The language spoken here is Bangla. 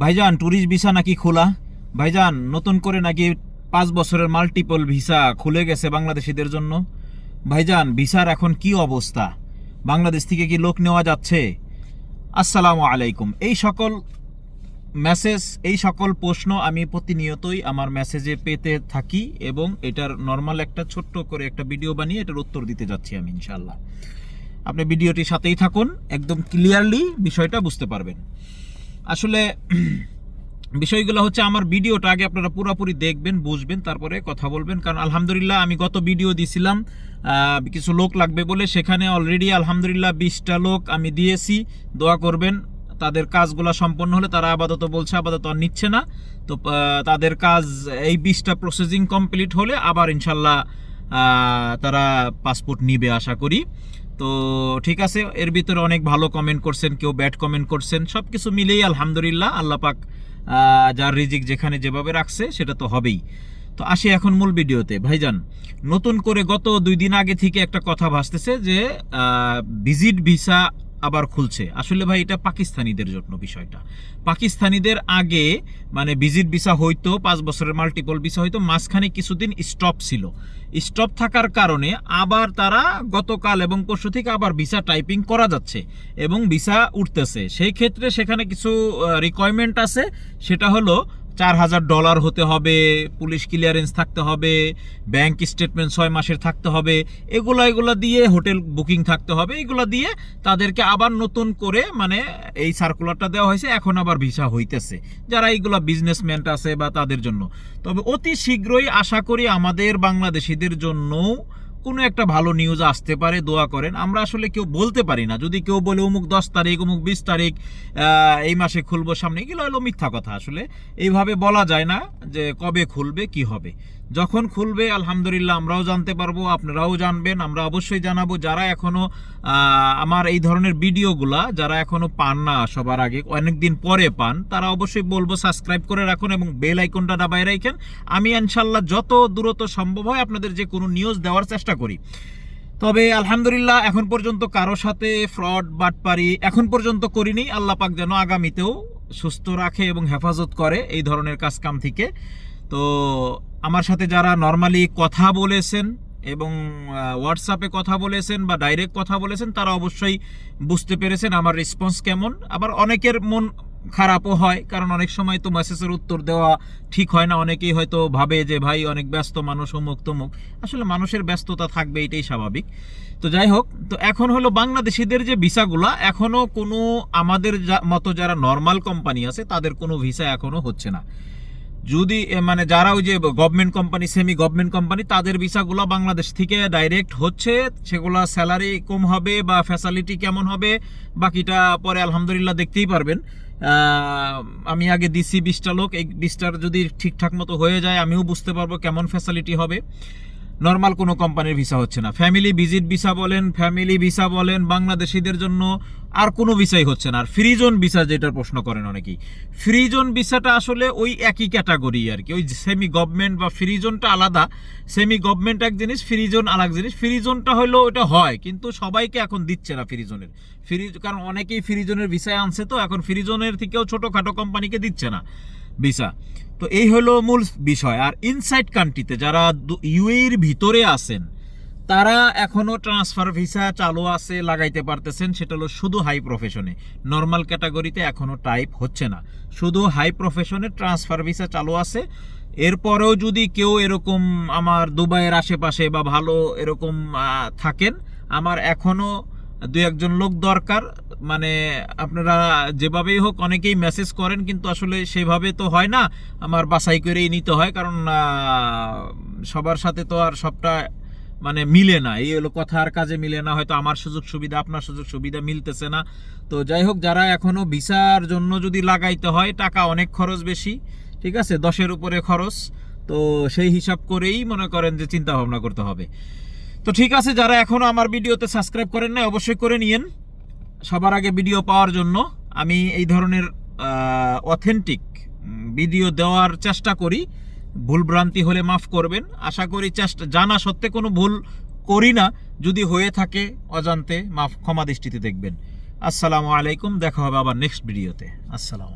ভাইজান ট্যুরিস্ট ভিসা নাকি খোলা? ভাইজান, নতুন করে নাকি পাঁচ বছরের মাল্টিপল ভিসা খুলে গেছে বাংলাদেশিদের জন্য? ভাইজান ভিসার এখন কি অবস্থা? বাংলাদেশ থেকে কি লোক নেওয়া যাচ্ছে? আসসালামু আলাইকুম। এই সকল মেসেজ এই সকল প্রশ্ন আমি প্রতিনিয়তই আমার মেসেজে পেতে থাকি এবং এটার নর্মাল একটা ছোট্ট করে একটা ভিডিও বানিয়ে এটার উত্তর দিতে যাচ্ছি আমি ইনশাল্লাহ আপনি ভিডিওটির সাথেই থাকুন, একদম ক্লিয়ারলি বিষয়টা বুঝতে পারবেন। আসলে বিষয়গুলো হচ্ছে আমার ভিডিওটা আগে আপনারা পুরোপুরি দেখবেন, বুঝবেন, তারপরে কথা বলবেন। কারণ আলহামদুলিল্লাহ আমি গত ভিডিও দিছিলাম কিছু লোক লাগবে বলে। সেখানে অলরেডি আলহামদুলিল্লাহ বিশটা লোক আমি দিয়েছি, দোয়া করবেন। তাদের কাজগুলো সম্পন্ন হলে তারা আপাতত বলছে, আপাতত আর নিচ্ছে না। তো তাদের কাজ এই বিশটা প্রসেসিং কমপ্লিট হলে আবার ইনশাল্লাহ তারা পাসপোর্ট নিবে আশা করি। তো ঠিক আছে, এর ভিতরে অনেক ভালো কমেন্ট করছেন, কেউ ব্যাড কমেন্ট করছেন সব কিছু মিলেই আলহামদুলিল্লাহ আল্লাহ পাক যার রিজিক যেখানে যেভাবে রাখছে সেটা তো হবেই। তো আসি এখন মূল ভিডিওতে। ভাইজান, নতুন করে গত দুই দিন আগে থেকে একটা কথা ভাসতেছে যে ভিজিট ভিসা আবার খুলছে। আসলে ভাই, এটা পাকিস্তানিদের জন্য বিষয়টা। পাকিস্তানিদের আগে মানে ভিজিট ভিসা হইতো, পাঁচ বছরের মাল্টিপল ভিসা হইতো, মাঝখানে কিছুদিন স্টপ ছিল। স্টপ থাকার কারণে আবার তারা গতকাল এবং পরশু থেকে আবার ভিসা টাইপিং করা যাচ্ছে এবং ভিসা উঠতেছে। সেই ক্ষেত্রে সেখানে কিছু রিকোয়ারমেন্ট আছে। সেটা হলো চার হাজার ডলার হতে হবে, পুলিশ ক্লিয়ারেন্স থাকতে হবে ব্যাংক স্টেটমেন্ট ছয় মাসের থাকতে হবে, এগুলো এগুলো দিয়ে হোটেল বুকিং থাকতে হবে, এগুলো দিয়ে তাদেরকে আবার নতুন করে মানে এই সার্কুলারটা দেওয়া হয়েছে, এখন আবার ভিসা হইতেছে, যারা এইগুলো বিজনেসম্যান আছে বা তাদের জন্য। তবে অতি শীঘ্রই আশা করি আমাদের বাংলাদেশিদের জন্যও কোনো একটা ভালো নিউজ আসতে পারে, দোয়া করেন। আমরা আসলে কেউ বলতে পারি না। যদি কেউ বলে অমুক দশ তারিখ, অমুক বিশ তারিখ এই মাসে খুলবো সামনে, এগুলো হলো মিথ্যা কথা আসলে। এইভাবে বলা যায় না। যে কবে খুলবে কি হবে। যখন খুলবে আলহামদুলিল্লাহ আমরাও জানতে পারব আপনারাও জানবেন আমরা অবশ্যই জানাব। যারা এখনও আহ, আমার এই ধরনের ভিডিওগুলা যারা এখনও পান না সবার আগে অনেকদিন পরে পান তারা অবশ্যই বলব সাবস্ক্রাইব করে রাখুন এবং বেল আইকনটা দাবায় রাখেন আমি ইনশাল্লাহ যত দ্রুত সম্ভব হয় আপনাদের যে কোনো নিউজ দেওয়ার চেষ্টা করি। তবে আলহামদুলিল্লাহ এখন পর্যন্ত কারও সাথে ফ্রড বাটপারি এখন পর্যন্ত করিনি। আল্লাহ পাক যেন আগামীতেও সুস্থ রাখে এবং হেফাজত করে এই ধরনের কাজ কাম থেকে। তো আমার সাথে যারা নর্মালি কথা বলেছেন এবং হোয়াটসঅ্যাপে কথা বলেছেন বা ডাইরেক্ট কথা বলেছেন, তারা অবশ্যই বুঝতে পেরেছেন আমার রেসপন্স কেমন। আবার অনেকের মন খারাপও হয়, কারণ অনেক সময় তো মেসেজের উত্তর দেওয়া ঠিক হয় না। অনেকেই হয়তো ভাবে যে, ভাই, অনেক ব্যস্ত মানুষ, অমুক, তমুক। আসলে মানুষের ব্যস্ততা থাকবে, এটাই স্বাভাবিক। তো যাই হোক, তো এখন হলো বাংলাদেশিদের যে ভিসাগুলা এখনও কোনো আমাদের মতো যারা নর্মাল কোম্পানি আছে, তাদের কোনো ভিসা এখনও হচ্ছে না। যদি মানে যারা ওই যে government company semi government company তাদের ভিসাগুলো বাংলাদেশ থেকে ডাইরেক্ট হচ্ছে। সেগুলো স্যালারি কম হবে বা ফ্যাসিলিটি কেমন হবে, বাকিটা পরে আলহামদুলিল্লাহ দেখতেই পারবেন। আমি আগে দিছি বিশটা লোক, এই বিশটার যদি ঠিকঠাক মতো হয়ে যায়, আমিও বুঝতে পারব কেমন ফ্যাসিলিটি হবে। নর্মাল কোনো কোম্পানির ভিসা হচ্ছে না। ফ্যামিলি ভিজিট ভিসা বলেন, ফ্যামিলি ভিসা বলেন, বাংলাদেশিদের জন্য আর কোনো ভিসাই হচ্ছে না। আর ফ্রি জোন ভিসা যেটার প্রশ্ন করেন অনেকেই। ফ্রি জোন ভিসাটা আসলে ওই একই ক্যাটাগরি আর কি। ওই সেমি গভর্নমেন্ট বা ফ্রি জোনটা আলাদা। সেমি গভর্নমেন্ট এক জিনিস ফ্রি জোন আলাদা জিনিস। ফ্রি জোনটা হলো ওটা হয়, কিন্তু সবাইকে এখন দিচ্ছে না ফ্রি জোনের ফ্রি কারণ অনেকেই ফ্রি জোনের ভিসায় আনছে তো, এখন ফ্রি জোনের থেকেও ছোটোখাটো কোম্পানিকে দিচ্ছে না। ভিসা। তো এই হলো মূল বিষয়। আর ইনসাইড কান্ট্রিতে যারা ইউএর ভিতরে আছেন, তারা এখনও ট্রান্সফার ভিসা চালু আছে, লাগাইতে পারতেছেন, সেটা হলো শুধু হাই প্রফেশনে নর্মাল ক্যাটাগরিতে এখনও টাইপ হচ্ছে না। শুধু হাই প্রফেশনে ট্রান্সফার ভিসা চালু আছে। এরপরেও যদি কেউ এরকম আমার দুবাইয়ের আশেপাশে বা ভালো এরকম থাকেন, আমার এখনও দু একজন লোক দরকার। মানে আপনারা যেভাবেই হোক অনেকেই মেসেজ করেন, কিন্তু আসলে সেভাবে তো হয় না। আমার বাছাই করেই নিতে হয়, কারণ সবার সাথে তো আর সবটা মানে মিলে না। এই হলো কথা আর কাজে মিলে না। হয়তো আমার সুযোগ সুবিধা, আপনার সুযোগ সুবিধা মিলতেছে না। তো যাই হোক, যারা এখনও ভিসার জন্য যদি লাগাইতে হয়, টাকা অনেক খরচ বেশি, ঠিক আছে? দশের উপরে খরচ। তো সেই হিসাব করেই মনে করেন যে চিন্তা ভাবনা করতে হবে। তো ঠিক আছে, যারা এখনও আমার ভিডিওতে সাবস্ক্রাইব করেন না অবশ্যই করে নিয়েন। সবার আগে ভিডিও পাওয়ার জন্য আমি এই ধরনের অথেন্টিক ভিডিও দেওয়ার চেষ্টা করি। ভুল ভ্রান্তি হলে মাফ করবেন। আশা করি চেষ্টা জানা সত্ত্বে কোনো ভুল করি না। যদি হয়ে থাকে অজান্তে, মাফ ক্ষমা দৃষ্টিতে দেখবেন। আসসালামু আলাইকুম, দেখা হবে আবার নেক্সট ভিডিওতে আসসালামু